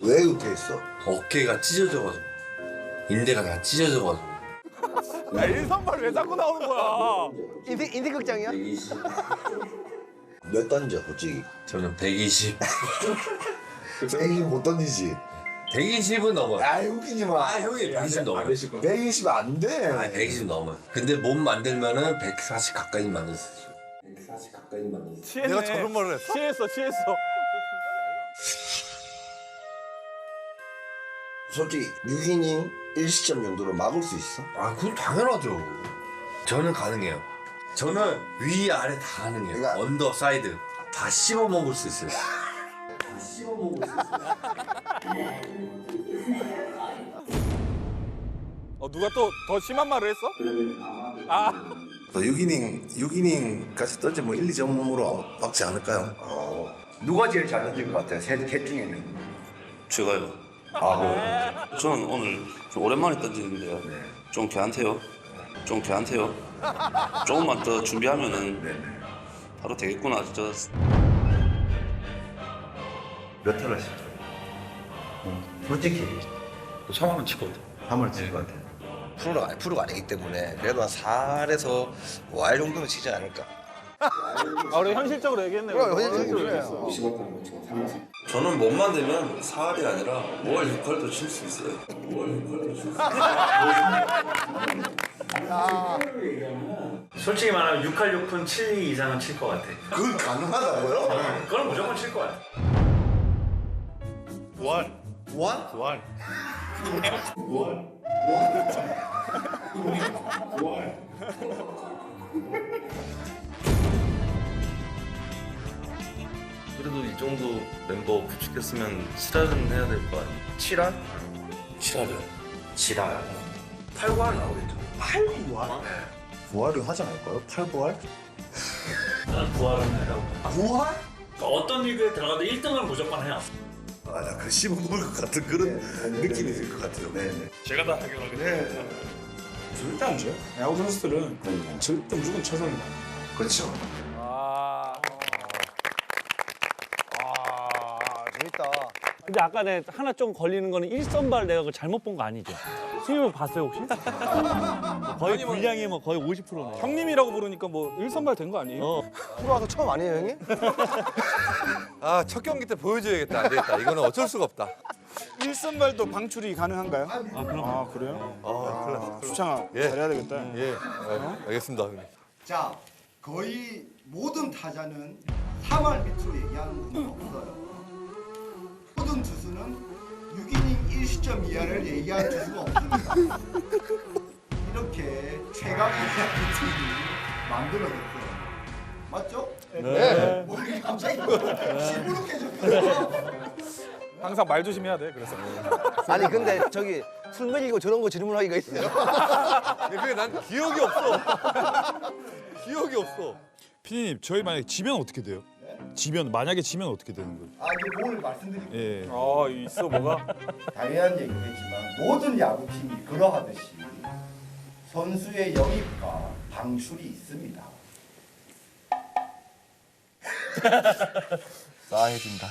왜 은퇴했어? 어깨가 찢어져가지고. 인대가 다 찢어져가지고. 야, 일선발 왜 자꾸 나오는 거야? 인생 인생 극장이야? 몇 던져 솔직히? 저는 120 120 못 던지지. 120은 넘어요. 아 웃기지 마. 아 형이 120 넘어요. 120 안돼. 아 120 넘어요. 근데 몸 만들면은 140 가까이 만들 수 있어요. 140 가까이 만들 수 있어요. 취했네. 내가 저런 말을 했어? 취했어, 취했어. 솔직히 6이닝 1시점 정도로 막을 수 있어? 아 그건 당연하죠 저는 가능해요 저는 위 아래 다 가능해요 그러니까- 언더 사이드 다 씹어 먹을 수 있어요 다 씹어 먹을 수 있어요 어, 누가 또 더 심한 말을 했어? 아, 또 6이닝 6이닝까지 던지 뭐 1, 2점으로 막지 않을까요? 누가 제일 잘 던질 것 같아요? 셋 중에는 제가요. 아 저는 오늘 좀 오랜만에 던지는데요. 좀 걔한테요. 좀 걔한테요. 조금만 더 준비하면은 바로 되겠구나. 저몇 타를 하시죠? 솔직히 3하면 치거든 3을 칠것 같아요 프로가, 프로가 아니기 때문에 그래도 한 4에서 5할 정도는 치지 않을까. 아, 우리 현실적으로 얘기했네. 그럼 현실적으로 얘기했어. 저는 몸만 되면 4할이 아니라 5할 6할도 칠 수 있어요 5할 6할도 칠수 있어요 솔직히 말하면 6할 6푼 7리 이상은 칠 것 같아. 그건 가능하다고요? 그건 무조건 칠 것 같아. 원? 원? 원 그래도 정도 멤버 구축했으면 실화는 해야 될 거 아니야. 7할? 7할이요 지랄. 8구 할 나오겠죠 8구할? 9할을 하지 않을까요? 8구할? 난 9할은 해라고. 9할? 그러니까 어떤 리그에 들어가도 1등을 무조건 해요. 아 나 그 씹어 먹을 것 같은 그런 느낌이 들 것 같아요 네 네 제가 다 해결하겠네. 절대 안 줘요. 야구 선수들은 절대 무조건 최선이다. 그렇죠 아, 아 재밌다. 근데 아까 내 하나 좀 걸리는 거는 일선발 내가 그거 잘못 본 거 아니죠? 수님은 봤어요 혹시? 거의 분량이 뭐 거의 50%네. 형님이라고 부르니까 뭐 일선발 된 거 아니에요? 어. 프로 와서 처음 아니에요 형님? 아, 첫 경기 때 보여줘야겠다. 안 되겠다. 이거는 어쩔 수가 없다. 일선발도 방출이 가능한가요? 아 그럼 아 그래요? 아, 수창아 예. 잘해야 되겠다. 예, 알겠습니다. 형님. 자, 거의 모든 타자는 3할 밑으로 얘기하는 분은 없어요. 모든 투수는 6이닝 1시점 이하를 얘기하는 투수가 없습니다. 이렇게 최강 이야기 팀이 만들어졌어요. 맞죠? 네. 뭐 이렇게 갑자기 시무룩해 졌어요. 항상 말 조심해야 돼. 그래서. 아니 근데 저기 술 먹이고 저런 거 질문하기가 있어요. 그게 난 기억이 없어. 기억이 없어. 피디님 저희 만약에 지면 어떻게 돼요? 지면 만약에 지면 어떻게 되는 거예요? 아, 이제 뭘 말씀드릴게요. 예. 아, 있어 뭐가? 당연한 얘기겠지만 모든 야구팀이 그러하듯이 선수의 영입과 방출이 있습니다. 싸해진다.